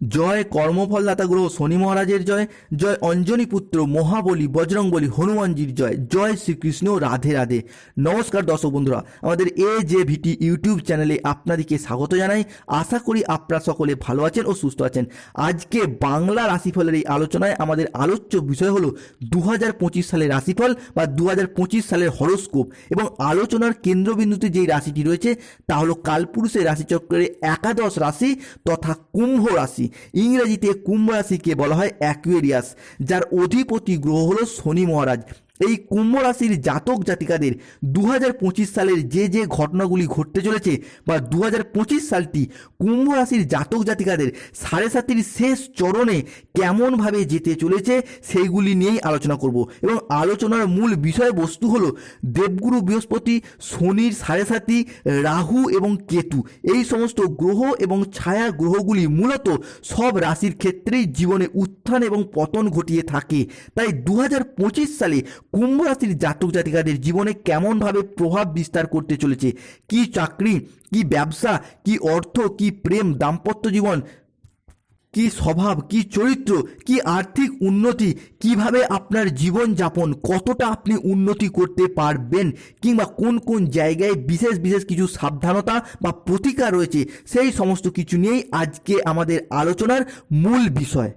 জয় কর্মফলদাতা গ্রহ শনি মহারাজের জয় জয় অঞ্জনী পুত্র মহাবলী বজরংবলী হনুমানজির জয় জয় শ্রীকৃষ্ণ রাধে রাধে। নমস্কার দর্শক বন্ধুরা, আমাদের এ জে ভিটি ইউটিউব চ্যানেলে আপনাদেরকে স্বাগত জানাই। আশা করি আপনারা সকলে ভালো আছেন ও সুস্থ আছেন। আজকে বাংলা রাশিফলের এই আলোচনায় আমাদের আলোচ্য বিষয় হলো দু হাজার পঁচিশ সালের রাশিফল বা দু হাজার পঁচিশ সালের হরোস্কোপ এবং আলোচনার কেন্দ্রবিন্দুতে যেই রাশিটি রয়েছে তা হলো কালপুরুষের রাশিচক্রের একাদশ রাশি তথা কুম্ভ রাশি। ইংরেজিতে কুম্ভ রাশিকে বলা হয় অ্যাকুয়েরিয়াস যার অধিপতি গ্রহ হল শনি মহারাজ। এই কুম্ভ রাশির জাতক জাতিকাদের দু হাজার পঁচিশ সালের যে যে ঘটনাগুলি ঘটতে চলেছে বা দু হাজার পঁচিশ সালটি কুম্ভ রাশির জাতক জাতিকাদের সাড়ে সাতির শেষ চরণে কেমনভাবে যেতে চলেছে সেইগুলি নিয়েই আলোচনা করব। এবং আলোচনার মূল বিষয়বস্তু হলো দেবগুরু বৃহস্পতি, শনির সাড়ে সাতি, রাহু এবং কেতু। এই সমস্ত গ্রহ এবং ছায়া গ্রহগুলি মূলত সব রাশির ক্ষেত্রেই জীবনে উত্থান এবং পতন ঘটিয়ে থাকে। তাই দু হাজার পঁচিশ সালে কুম্ভ রাশির জাতক জাতিকাদের জীবনে কেমনভাবে প্রভাব বিস্তার করতে চলেছে? কি চাকরি, কি ব্যবসা, কি অর্থ, কি প্রেম, দাম্পত্য জীবন, কি স্বভাব, কি চরিত্র, কি আর্থিক উন্নতি, কীভাবে আপনার জীবন যাপন কতটা আপনি উন্নতি করতে পারবেন, কিংবা কোন কোন জায়গায় বিশেষ বিশেষ কিছু সাবধানতা বা প্রতিকার রয়েছে, সেই সমস্ত কিছু নিয়েই আজকে আমাদের আলোচনার মূল বিষয়।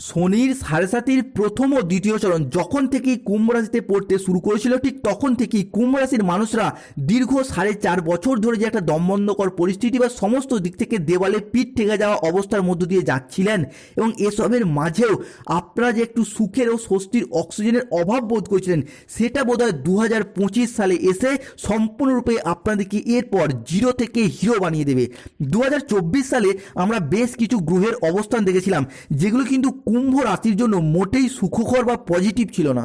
শনির সাড়ে সাতির প্রথম ও দ্বিতীয় চরণ যখন থেকেই কুম্ভ রাশিতে পড়তে শুরু করেছিল, ঠিক তখন থেকেই কুম্ভ রাশির মানুষরা দীর্ঘ সাড়ে চার বছর ধরে যে একটা দমবন্ধকর পরিস্থিতি বা সমস্ত দিক থেকে দেওয়ালে পিঠ ঠেকে যাওয়া অবস্থার মধ্য দিয়ে যাচ্ছিলেন এবং এসবের মাঝেও আপনারা যে একটু সুখের ও স্বস্তির অক্সিজেনের অভাব বোধ করেছিলেন, সেটা বোধহয় দু হাজার পঁচিশ সালে এসে সম্পূর্ণরূপে আপনাদেরকে এরপর জিরো থেকে হিরো বানিয়ে দেবে। দু হাজার চব্বিশ সালে আমরা বেশ কিছু গ্রহের অবস্থান দেখেছিলাম, যেগুলো কিন্তু কুম্ভ রাশির জন্য মোটেই সুখকর বা পজিটিভ ছিল না।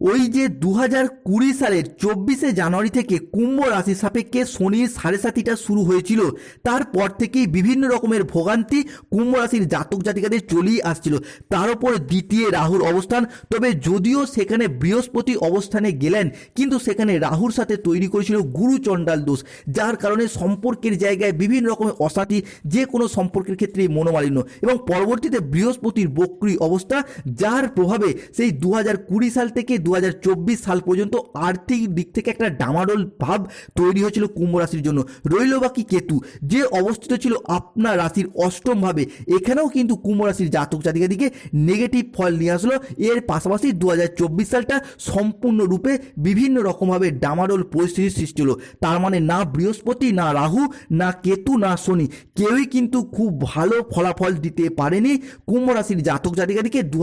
ওই যে দু হাজার কুড়ি সালের চব্বিশে জানুয়ারি থেকে কুম্ভ রাশি সাপেক্ষে শনির সাড়ে সাতিটা শুরু হয়েছিল। তারপর থেকেই বিভিন্ন রকমের ভোগান্তি কুম্ভ রাশির জাতক জাতিকাদের চলেই আসছিল। তার উপর দ্বিতীয় রাহুর অবস্থান, তবে যদিও সেখানে বৃহস্পতি অবস্থানে গেলেন, কিন্তু সেখানে রাহুর সাথে তৈরি করেছিল গুরু চণ্ডাল দোষ, যার কারণে সম্পর্কের জায়গায় বিভিন্ন রকমের অশান্তি, যে কোনো সম্পর্কের ক্ষেত্রে মনোমালিন্য এবং পরবর্তীতে বৃহস্পতির বক্রি অবস্থা, যার প্রভাবে সেই দু হাজার কুড়ি সাল থেকে দু হাজার চব্বিশ সাল পর্যন্ত আর্থিক দিক থেকে একটা ডামাডোল ভাব তৈরি হয়েছিল কুম্ভ রাশির জন্য। রইল বাকি কেতু, যে অবস্থিত ছিল আপনার রাশির অষ্টম ভাবে এখানেও কিন্তু কুম্ভ রাশির জাতক জাতিকাদিকে নেগেটিভ ফল নিয়ে আসলো। এর পাশাপাশি দু হাজার চব্বিশ সালটা সম্পূর্ণরূপে বিভিন্ন রকমভাবে ডামাডোল পরিস্থিতির সৃষ্টি হলো। তার মানে না বৃহস্পতি, না রাহু, না কেতু, না শনি, কেউই কিন্তু খুব ভালো ফলাফল দিতে পারেনি কুম্ভ রাশির জাতক জাতিকাদিকে দু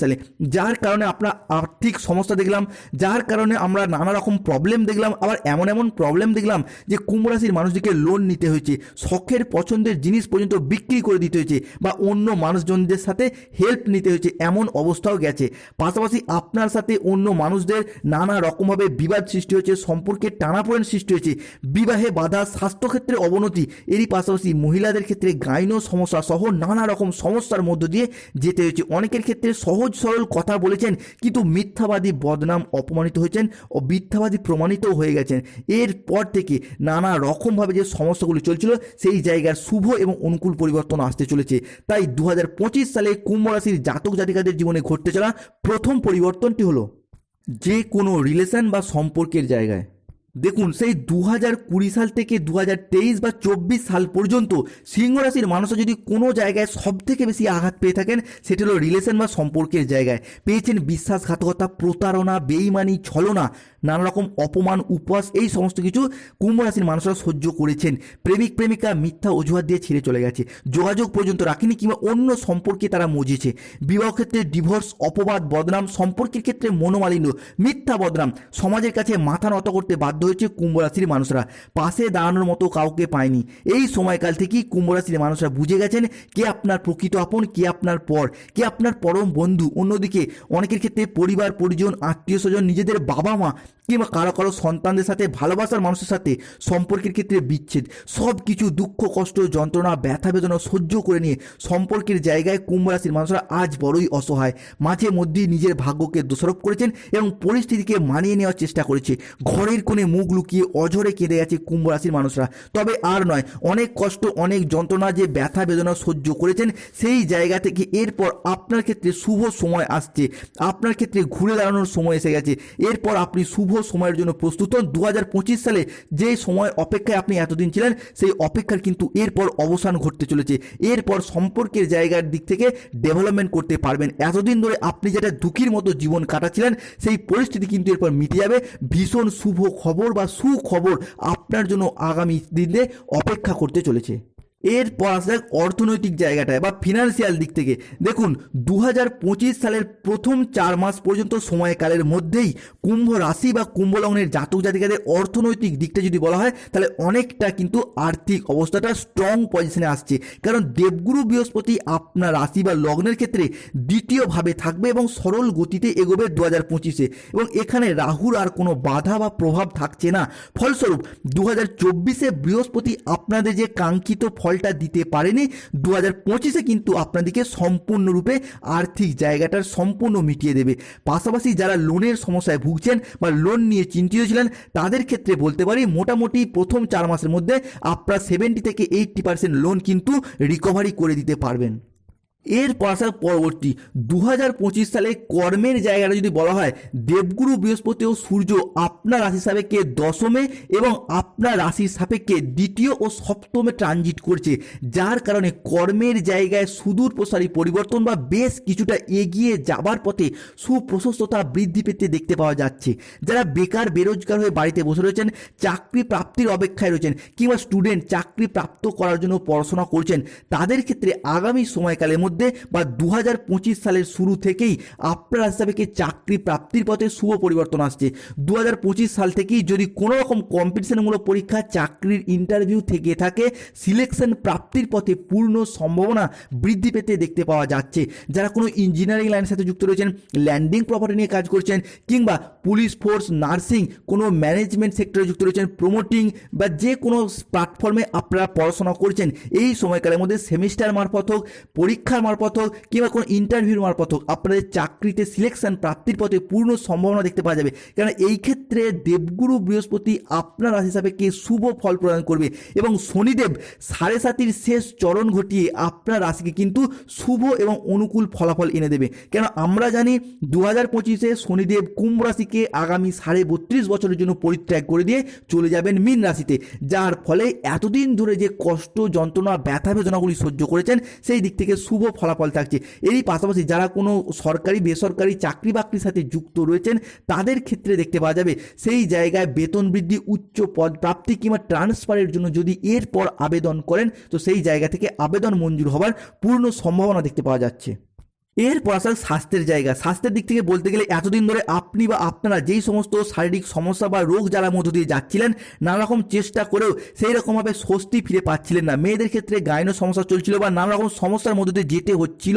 সালে। যার কারণে আপনার আর্থিক সমস্যা দেখলাম, যার কারণে আমরা নানা রকম প্রবলেম দেখলাম, আবার এমন এমন প্রবলেম দেখলাম যে কুম্ভ রাশির মানুষদেরকে লোন নিতে হয়েছে, শখের পছন্দের জিনিস পর্যন্ত বিক্রি করে দিতে হয়েছে বা অন্য মানুষজনদের সাথে হেল্প নিতে হয়েছে, এমন অবস্থাও গেছে। পাশাপাশি আপনার সাথে অন্য মানুষদের নানা রকমভাবে বিবাদ সৃষ্টি হয়েছে, সম্পর্কে টানাপোড়েন সৃষ্টি হয়েছে, বিবাহে বাধা, স্বাস্থ্যক্ষেত্রে অবনতি, এরই পাশাপাশি মহিলাদের ক্ষেত্রে গাইন সমস্যা সহ নানা রকম সমস্যার মধ্য দিয়ে যেতে হয়েছে। অনেকের ক্ষেত্রে সহজ সরল কথা বলেছেন, কিন্তু মিথ্যাবাদী বদনাম অপমানিত হয়েছেন ও মিথ্যাবাদী প্রমাণিত হয়ে গেছেন। এরপর থেকে নানা রকমভাবে যে সমস্যাগুলি চলছিল, সেই জায়গার শুভ এবং অনুকূল পরিবর্তন আসতে চলেছে। তাই দু হাজার পঁচিশ সালে কুম্ভ রাশির জাতক জাতিকাদের জীবনে ঘটতে চলা প্রথম পরিবর্তনটি হলো যে কোনো রিলেশন বা সম্পর্কের জায়গায়। দেখুন, সেই দু হাজার কুড়ি সাল থেকে দু হাজার তেইশ বা চব্বিশ সাল পর্যন্ত সিংহ রাশির মানুষরা যদি কোনো জায়গায় সব থেকে বেশি আঘাত পেয়ে থাকেন, সেটা হলো রিলেশন বা সম্পর্কের জায়গায়। পেয়েছেন বিশ্বাসঘাতকতা, প্রতারণা, বেইমানি, ছলনা। নানা রকম অপমান, উপহাস, এই সমস্ত কিছু কুম্ভ রাশির মানুষরা সহ্য করেছেন। প্রেমিক, প্রেমিকা মিথ্যা অজুহাত দিয়ে ছেড়ে চলে গেছে। যোগাযোগ পর্যন্ত রাখেনি কিংবা অন্য সম্পর্কে তারা মজিয়েছে বিবাহ ক্ষেত্রে ডিভোর্স অপবাদ, বদনাম সম্পর্কের ক্ষেত্রে মনোমালিন্য, মিথ্যা বদনাম সমাজের কাছে মাথা নত করতে বাধ্য হয়েছে কুম্ভ রাশির মানুষরা। পাশে দাঁড়ানোর মতো কাউকে পায়নি। এই সময়কাল থেকেই কুম্ভ রাশির মানুষরা বুঝে গেছেন, কে আপনার প্রকৃত আপন, কে আপনার পর, কে আপনার পরম বন্ধু। অন্যদিকে অনেকের ক্ষেত্রে পরিবার, পরিজন আত্মীয় স্বজন নিজেদের বাবা মা কিংবা কারও কারও সন্তানদের সাথে, ভালোবাসার মানুষের সাথে সম্পর্কের ক্ষেত্রে বিচ্ছেদ। সব কিছু দুঃখ, কষ্ট, যন্ত্রণা, ব্যথা, বেদনা সহ্য করে নিয়ে সম্পর্কের জায়গায় কুম্ভ রাশির মানুষরা আজ বড়ই অসহায়। মাঝে মধ্যেই নিজের ভাগ্যকে দোষারোপ করেছেন এবং পরিস্থিতিকে মানিয়ে নেওয়ার চেষ্টা করেছে। ঘরের কোণে মুখ লুকিয়ে অঝরে কেঁদে গেছে কুম্ভ রাশির মানুষরা। তবে আর নয়, অনেক কষ্ট, অনেক যন্ত্রণা যে ব্যথা, বেদনা সহ্য করেছেন, সেই জায়গা থেকে এরপর আপনার ক্ষেত্রে শুভ সময় আসছে। আপনার ক্ষেত্রে ঘুরে দাঁড়ানোর সময় এসে গেছে। এরপর আপনি শুভ সময়ের জন্য প্রস্তুত হন। দু হাজার পঁচিশ সালে যে সময় অপেক্ষায় আপনি এতদিন ছিলেন, সেই অপেক্ষার কিন্তু এরপর অবসান ঘটতে চলেছে। এরপর সম্পর্কের জায়গার দিক থেকে ডেভেলপমেন্ট করতে পারবেন। এতদিন ধরে আপনি যেটা দুঃখীর মতো জীবন কাটাচ্ছিলেন, সেই পরিস্থিতি কিন্তু এরপর মিটে যাবে। ভীষণ শুভ খবর বা সুখবর আপনার জন্য আগামী দিনে অপেক্ষা করতে চলেছে। এরপর আসা যাক অর্থনৈতিক জায়গাটায় বা ফিনান্সিয়াল দিক থেকে। দেখুন দু হাজার পঁচিশ সালের প্রথম চার মাস পর্যন্ত সময়কালের মধ্যেই কুম্ভ রাশি বা কুম্ভ লগ্নের জাতক জাতিকাদের অর্থনৈতিক দিকটা যদি বলা হয়, তাহলে অনেকটা কিন্তু আর্থিক অবস্থাটা স্ট্রং পজিশনে আসছে। কারণ দেবগুরু বৃহস্পতি আপনার রাশি বা লগ্নের ক্ষেত্রে দ্বিতীয়ভাবে থাকবে এবং সরল গতিতে এগোবে দু হাজার পঁচিশে। এবং এখানে রাহুর আর কোনো বাধা বা প্রভাব থাকছে না। ফলস্বরূপ দু হাজার চব্বিশে বৃহস্পতি আপনাদের যে কাঙ্ক্ষিত ফলটা দিতে পারেনি। দু হাজার পঁচিশে কিন্তু আপনাদেরকে সম্পূর্ণরূপে আর্থিক জায়গাটার সম্পূর্ণ মিটিয়ে দেবে। পাশাপাশি যারা লোনের সমস্যায় ভুগছেন বা লোন নিয়ে চিন্তিত ছিলেন, তাদের ক্ষেত্রে বলতে পারি মোটামুটি প্রথম চার মাসের মধ্যে আপনারা সেভেন্টি থেকে এইট্টি পার্সেন্ট লোন কিন্তু রিকভারি করে দিতে পারবেন। এর পাশা পরবর্তী দু পঁচিশ সালে কর্মের জায়গাটা যদি বলা হয়, দেবগুরু, বৃহস্পতি ও সূর্য আপনার রাশি সাপেক্ষে দশমে এবং আপনার রাশির সাপেক্ষে দ্বিতীয় ও সপ্তমে ট্রানজিট করছে। যার কারণে কর্মের জায়গায় সুদূর প্রসারী পরিবর্তন বা বেশ কিছুটা এগিয়ে যাবার পথে সুপ্রশস্ততা বৃদ্ধি পেতে দেখতে পাওয়া যাচ্ছে। যারা বেকার, বেরোজগার হয়ে বাড়িতে বসে রয়েছেন, চাকরি প্রাপ্তির অপেক্ষায় রয়েছেন কিংবা স্টুডেন্ট চাকরি প্রাপ্ত করার জন্য পড়াশোনা করছেন, তাদের ক্ষেত্রে আগামী সময়কালের মধ্যে বা দু হাজার পঁচিশ সালের শুরু থেকেই আপনার হিসাবে চাকরি প্রাপ্তির পথে শুভ পরিবর্তন আসছে? দু হাজার পঁচিশ সাল থেকেই যদি কোনো রকম কম্পিটিশনমূলক পরীক্ষা চাকরির ইন্টারভিউ থেকে থাকে সিলেকশন প্রাপ্তির পথে পূর্ণ সম্ভাবনা বৃদ্ধি পেতে দেখতে পাওয়া যাচ্ছে। যারা কোনো ইঞ্জিনিয়ারিং লাইনের সাথে যুক্ত রয়েছেন ল্যান্ডিং প্রপার্টি নিয়ে কাজ করছেন, কিংবা পুলিশ ফোর্স নার্সিং কোনো ম্যানেজমেন্ট সেক্টরে যুক্ত রয়েছেন প্রমোটিং বা যে কোনো প্ল্যাটফর্মে আপনারা পড়াশোনা করছেন, এই সময়কালের মধ্যে সেমিস্টার মারফত হোক, পরীক্ষার মারফত হোক কিংবা কোনো ইন্টারভিউর মারফত হোক, আপনাদের চাকরিতে সিলেকশন প্রাপ্তির পথে পূর্ণ সম্ভাবনা দেখতে পাওয়া যাবে। কারণ এই ক্ষেত্রে দেবগুরু বৃহস্পতি আপনার রাশি কে শুভ ফল প্রদান করবে এবং শনিদেব সাড়ে সাতির শেষ চরণ ঘটিয়ে আপনার রাশিকে কিন্তু শুভ এবং অনুকূল ফলাফল এনে দেবে। কেন আমরা জানি দু হাজার পঁচিশে শনিদেব কুম্ভ রাশিকে আগামী সাড়ে বত্রিশ বছরের জন্য পরিত্যাগ করে দিয়ে চলে যাবেন মীন রাশিতে। যার ফলে এতদিন ধরে যে কষ্ট, যন্ত্রণা ব্যথা বেদনাগুলি সহ্য করেছেন, সেই দিক থেকে শুভ ফলাফল থাকছে। এরই পাশাপাশি যারা কোনো সরকারি, বেসরকারি চাকরি বাকরির সাথে যুক্ত রয়েছেন, তাদের ক্ষেত্রে দেখতে পাওয়া যাবে সেই জায়গায় বেতন বৃদ্ধি, উচ্চ পদ প্রাপ্তি কিংবা ট্রান্সফারের জন্য যদি এরপর আবেদন করেন, তো সেই জায়গা থেকে আবেদন মঞ্জুর হওয়ার পূর্ণ সম্ভাবনা দেখতে পাওয়া যাচ্ছে। এরপর আসা স্বাস্থ্যের জায়গা। স্বাস্থ্যের দিক থেকে বলতে গেলে এতদিন ধরে আপনি বা আপনারা যেই সমস্ত শারীরিক সমস্যা বা রোগ জ্বালার মধ্য দিয়ে যাচ্ছিলেন নানা রকম চেষ্টা করেও সেই রকমভাবে স্বস্তি ফিরে পাচ্ছিলেন না। মেয়েদের ক্ষেত্রে গাইনো সমস্যা চলছিল বা নানা রকম সমস্যার মধ্য দিয়ে যেতে হচ্ছিল।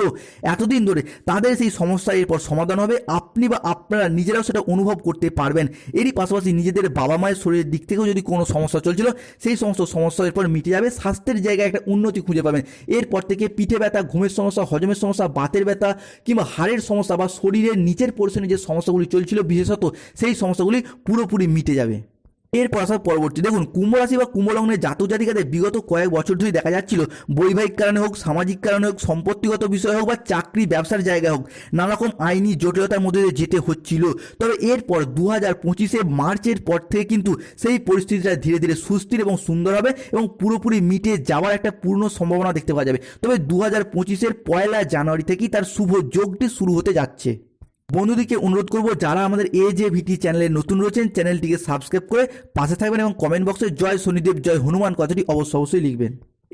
এতদিন ধরে তাদের সেই সমস্যা এরপর সমাধান হবে। আপনি বা আপনারা নিজেরাও সেটা অনুভব করতে পারবেন। এরই পাশাপাশি নিজেদের বাবা মায়ের শরীরের দিক থেকেও যদি কোনো সমস্যা চলছিল, সেই সমস্ত সমস্যা এরপর মিটে যাবে। স্বাস্থ্যের জায়গায় একটা উন্নতি খুঁজে পাবেন। এরপর থেকে পিঠে ব্যথা, ঘুমের সমস্যা, হজমের সমস্যা, বাতের ব্যথা কিংবা হাড়ের সমস্যা বা শরীরের নিচের পোর্শনে যে সমস্যাগুলি চলছিল বিশেষত সেই সমস্যাগুলি পুরোপুরি মিটে যাবে। এরপর আসার পরবর্তী। দেখুন, কুম্ভ রাশি বা কুম্ভ লগ্নের জাতক জাতিকাদের বিগত কয়েক বছর ধরে দেখা যাচ্ছিল বৈবাহিক কারণে হোক, সামাজিক কারণে হোক, সম্পত্তিগত বিষয় হোক বা চাকরি, ব্যবসার জায়গা হোক নানা রকম আইনি জটিলতার মধ্যে যেতে হচ্ছিল। তবে এরপর দু হাজার পঁচিশে মার্চের পর থেকে কিন্তু সেই পরিস্থিতিটা ধীরে ধীরে সুস্থির এবং সুন্দর হবে এবং পুরোপুরি মিটে যাওয়ার একটা পূর্ণ সম্ভাবনা দেখতে পাওয়া যাবে। তবে দু হাজার পঁচিশের পয়লা জানুয়ারি থেকেই তার শুভ যোগটি শুরু হতে যাচ্ছে। বন্ধুদেরকে অনুরোধ করব, যারা আমাদের এ জে ভিটি চ্যানেলে নতুন রয়েছেন, চ্যানেলটিকে সাবস্ক্রাইব করে পাশে থাকবেন এবং কমেন্ট বক্সে জয় শনিদেব, জয় হনুমান কথাটি অবশ্য অবশ্যই লিখবেন।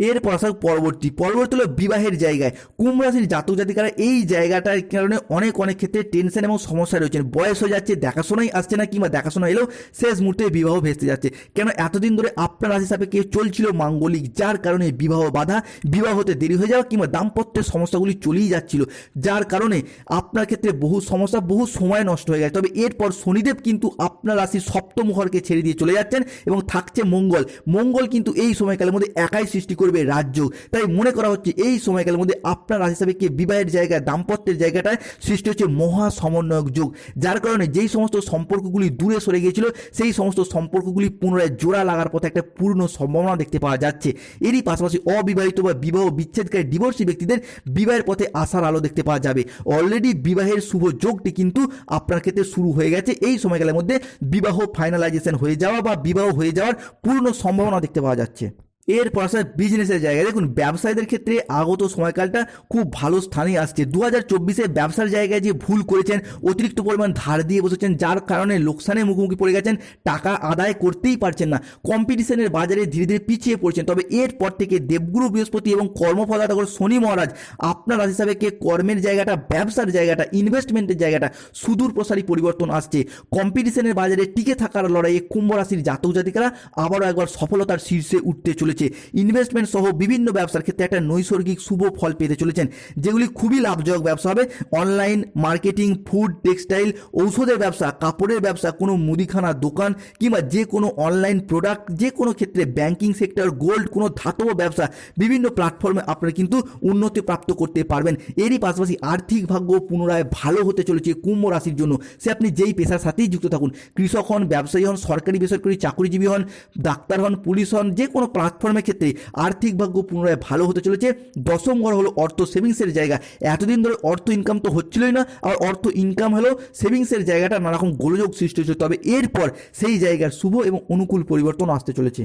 এরপর আসা পরবর্তী পরবর্তী হলো বিবাহের জায়গায়। কুম্ভ রাশির জাতক জাতিকারা এই জায়গাটার কারণে অনেক অনেক ক্ষেত্রে টেনশন এবং সমস্যায় রয়েছেন। বয়স হয়ে যাচ্ছে, দেখাশোনাই আসছে না কিংবা দেখাশোনা এলেও শেষ মুহূর্তে বিবাহ ভেস্তে যাচ্ছে। কেন এতদিন ধরে আপনার রাশি সাপেক্ষে চলছিল মাঙ্গলিক, যার কারণে বিবাহ বাধা, বিবাহ হতে দেরি হয়ে যাওয়া কিংবা দাম্পত্যের সমস্যাগুলি চলেই যাচ্ছিল, যার কারণে আপনার ক্ষেত্রে বহু সমস্যা, বহু সময় নষ্ট হয়ে গেছে। তবে এরপর শনিদেব কিন্তু আপনার রাশির সপ্তম ঘরকে ছেড়ে দিয়ে চলে যাচ্ছেন এবং থাকছে মঙ্গল। মঙ্গল কিন্তু এই সময়কালের মধ্যে একাই সৃষ্টি করবে রাজ্য। তাই মনে করা হচ্ছে এই সময়কালের মধ্যে আপনার হিসাবে কে বিবাহের জায়গায় দাম্পত্যের জায়গাটায় সৃষ্টি হচ্ছে মহা সমন্বয়ক যোগ। যার কারণে যেই সমস্ত সম্পর্কগুলি দূরে সরে গিয়েছিল, সেই সমস্ত সম্পর্কগুলি পুনরায় জোড়া লাগার পথে একটা পূর্ণ সম্ভাবনা দেখতে পাওয়া যাচ্ছে। এরই পাশাপাশি অবিবাহিত বা বিবাহ বিচ্ছেদকারী ডিভোর্সি ব্যক্তিদের বিবাহের পথে আসার আলো দেখতে পাওয়া যাবে। অলরেডি বিবাহের শুভ যোগটি কিন্তু আপনার ক্ষেত্রে শুরু হয়ে গেছে। এই সময়কালের মধ্যে বিবাহ ফাইনালাইজেশন হয়ে যাওয়া বা বিবাহ হয়ে যাওয়ার পূর্ণ সম্ভাবনা দেখতে পাওয়া যাচ্ছে। এরপর আসলে বিজনেসের জায়গায়। দেখুন, ব্যবসায়ীদের ক্ষেত্রে আগত সময়কালটা খুব ভালো স্থানে আসছে। দু হাজার চব্বিশে ব্যবসার জায়গায় যে ভুল করেছেন, অতিরিক্ত পরিমাণ ধার দিয়ে বসেছেন, যার কারণে লোকসানের মুখোমুখি পড়ে গেছেন, টাকা আদায় করতেই পারছেন না। কম্পিটিশনের বাজারে ধীরে ধীরে পিছিয়ে পড়ছেন। তবে এরপর থেকে দেবগুরু বৃহস্পতি এবং কর্মফলদাতা করে শনি মহারাজ আপনার হিসাবে কে কর্মের জায়গাটা, ব্যবসার জায়গাটা ইনভেস্টমেন্টের জায়গাটা সুদূর প্রসারী পরিবর্তন আসছে। কম্পিটিশনের বাজারে টিকে থাকার লড়াইয়ে কুম্ভ রাশির জাতক জাতিকারা আবারও একবার সফলতার শীর্ষে উঠতে চলেছে। ইনভেস্টমেন্ট সহ বিভিন্ন ব্যবসার ক্ষেত্রে একটা নৈসর্গিক শুভ ফল পেতে চলেছেন, যেগুলি খুবই লাভজনক ব্যবসা হবে। অনলাইন মার্কেটিং ফুড টেক্সটাইল ঔষধের ব্যবসা, কাপড়ের ব্যবসা, কোনো মুদিখানা দোকান কিংবা যে কোনো অনলাইন প্রোডাক্ট যে কোনো ক্ষেত্রে ব্যাংকিং সেক্টর গোল্ড কোনো ধাতব ব্যবসা, বিভিন্ন প্ল্যাটফর্মে আপনারা কিন্তু উন্নতি প্রাপ্ত করতে পারবেন। এরই পাশাপাশি আর্থিক ভাগ্য পুনরায় ভালো হতে চলেছে কুম্ভ রাশির জন্য। সে আপনি যেই পেশার সাথেই যুক্ত থাকুন, কৃষক হন, ব্যবসায়ী হন, সরকারি বেসরকারি চাকরিজীবী হন, ডাক্তার হন, পুলিশ হন, যে কোনো প্ল্যাটফর্মের ক্ষেত্রে আর্থিক ভাগ্য পুনরায় ভালো হতে চলেছে। দশম ঘর হলো অর্থ সেভিংসের জায়গা। এতদিন ধরে অর্থ ইনকাম তো হচ্ছিলই না, আর অর্থ ইনকাম হলো সেভিংসের জায়গাটা নানারকম গোলযোগ সৃষ্টি হয়েছে তবে এরপর সেই জায়গার শুভ এবং অনুকূল পরিবর্তন আসতে চলেছে।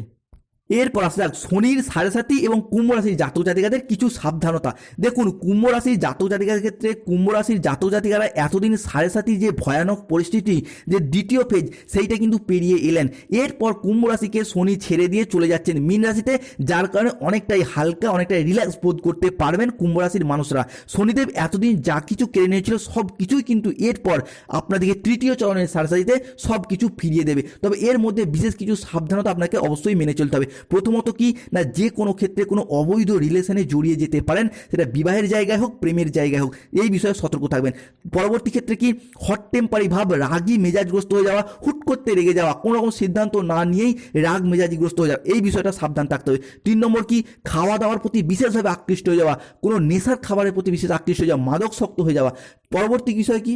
এরপর আসা যাক শনির সাড়ে সাথী এবং কুম্ভ রাশির জাতক জাতিকাদের কিছু সাবধানতা। দেখুন, কুম্ভ রাশির জাতক জাতিকার ক্ষেত্রে কুম্ভ রাশির জাতক জাতিকারা এতদিন সাড়ে সাথী যে ভয়ানক পরিস্থিতি, যে দ্বিতীয় ফেজ সেইটা কিন্তু পেরিয়ে এলেন। এরপর কুম্ভ রাশিকে শনি ছেড়ে দিয়ে চলে যাচ্ছেন মীন রাশিতে, যার কারণে অনেকটাই হালকা, অনেকটাই রিল্যাক্স বোধ করতে পারবেন কুম্ভ রাশির মানুষরা। শনিদেব এতদিন যা কিছু কেড়ে নিয়েছিল, সব কিছুই কিন্তু এরপর আপনাদেরকে তৃতীয় চরণের সাড়ে সাথীতে সব কিছু ফিরিয়ে দেবে। তবে এর মধ্যে বিশেষ কিছু সাবধানতা আপনাকে অবশ্যই মেনে চলতে হবে। প্রথমত কি? না যে কোনো ক্ষেত্রে কোনো অবৈধ রিলেশনে জড়িয়ে যেতে পারেন, সেটা বিবাহের জায়গায় হোক, প্রেমের জায়গায় হোক, এই বিষয়ে সতর্ক থাকবেন। পরবর্তী ক্ষেত্রে কি? হট টেম্পারি ভাব, রাগি মেজাজগ্রস্ত হয়ে যাওয়া, হুট করতে রেগে যাওয়া কোনো রকম সিদ্ধান্ত না নিয়েই রাগ মেজাজিগ্রস্ত হয়ে যাওয়া, এই বিষয়টা সাবধান থাকতে হবে। তিন নম্বর কি? খাওয়া দাওয়ার প্রতি বিশেষভাবে আকৃষ্ট হয়ে যাওয়া, কোনো নেশার খাবারের প্রতি বিশেষ আকৃষ্ট হয়ে যাওয়া মাদক শক্ত হয়ে যাওয়া। পরবর্তী বিষয় কি?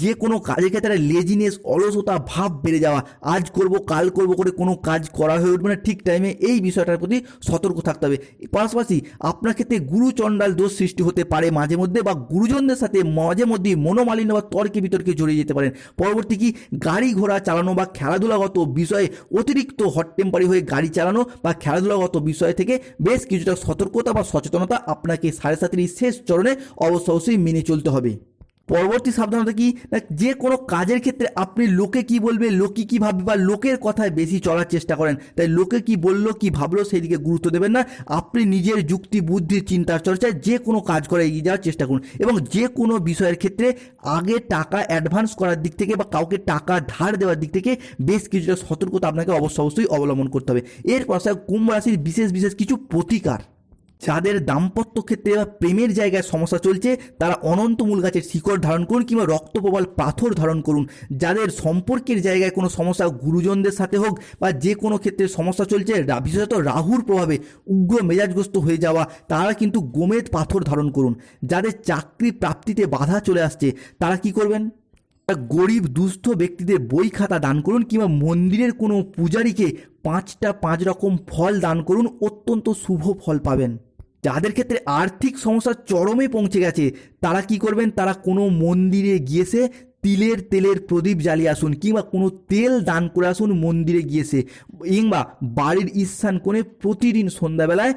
যে কোনো কাজের ক্ষেত্রে লেজিনেস অলসতা, ভাব বেড়ে যাওয়া, আজ করব, কাল করব করে কোনো কাজ করা হয়ে উঠবে না, ঠিক টাইমে এই বিষয়টার প্রতি সতর্ক থাকতে হবে। পাশাপাশি আপনার ক্ষেত্রে গুরুচণ্ডাল দোষ সৃষ্টি হতে পারে মাঝে মধ্যে বা গুরুজনদের সাথে মাঝে মধ্যেই মনোমালিন্য বা তর্কে বিতর্কে জড়িয়ে যেতে পারেন। পরবর্তী কি? গাড়ি ঘোড়া চালানো বা খেলাধুলাগত বিষয়ে অতিরিক্ত হট টেম্পারি হয়ে গাড়ি চালানো বা খেলাধুলাগত বিষয় থেকে বেশ কিছুটা সতর্কতা বা সচেতনতা আপনাকে সাড়ে সাতের শেষ চরণে অবশ্য অবশ্যই মেনে চলতে হবে। পরবর্তী সাবধানতা কি? না, যে কোনো কাজের ক্ষেত্রে আপনি লোকে কি বলবে লোকে কি ভাববে বা লোকের কথায় বেশি চলার চেষ্টা করেন, তাই লোকে কি বলল, কি ভাবলো সেই দিকে গুরুত্ব দেবেন না। আপনি নিজের যুক্তি, বুদ্ধি, চিন্তার চর্চায় যে কোনো কাজ করে এগিয়ে যাওয়ার চেষ্টা করুন এবং যে কোনো বিষয়ের ক্ষেত্রে আগে টাকা অ্যাডভান্স করার দিক থেকে বা কাউকে টাকা ধার দেওয়ার দিক থেকে বেশ কিছুটা সতর্কতা আপনাকে অবশ্য অবশ্যই অবলম্বন করতে হবে। এরপর আসা কুম্ভ রাশির বিশেষ বিশেষ কিছু প্রতিকার। যাদের দাম্পত্য ক্ষেত্রে বা প্রেমের জায়গায় সমস্যা চলছে, তারা অনন্ত মূল গাছের শিকড় ধারণ করুন কিংবা রক্ত রক্তপ্রবাল পাথর ধারণ করুন। যাদের সম্পর্কের জায়গায় কোনো সমস্যা গুরুজনদের সাথে হোক বা যে কোনো ক্ষেত্রে সমস্যা চলছে বিশেষত রাহুর প্রভাবে উগ্র মেজাজগ্রস্ত হয়ে যাওয়া, তারা কিন্তু গোমেদ পাথর ধারণ করুন। যাদের চাকরি প্রাপ্তিতে বাধা চলে আসছে, তারা কি করবেন? গরিব, দুস্থ ব্যক্তিদের বই খাতা দান করুন কিংবা মন্দিরের কোনো পূজারীকে পাঁচটা পাঁচ রকম ফল দান করুন, অত্যন্ত শুভ ফল পাবেন। যাদের ক্ষেত্রে আর্থিক সমস্যা চরমে পৌঁছে গেছে, তারা কি করবেন? তারা কোনো মন্দিরে গিয়েছে, তিলের তেলের প্রদীপ জ্বালিয়ে আসুন, কিংবা কোনো তেল দান করে আসুন মন্দিরে গিয়েছে, কিংবা বাড়ির ঈশান কোণে প্রতিদিন সন্ধ্যাবেলায়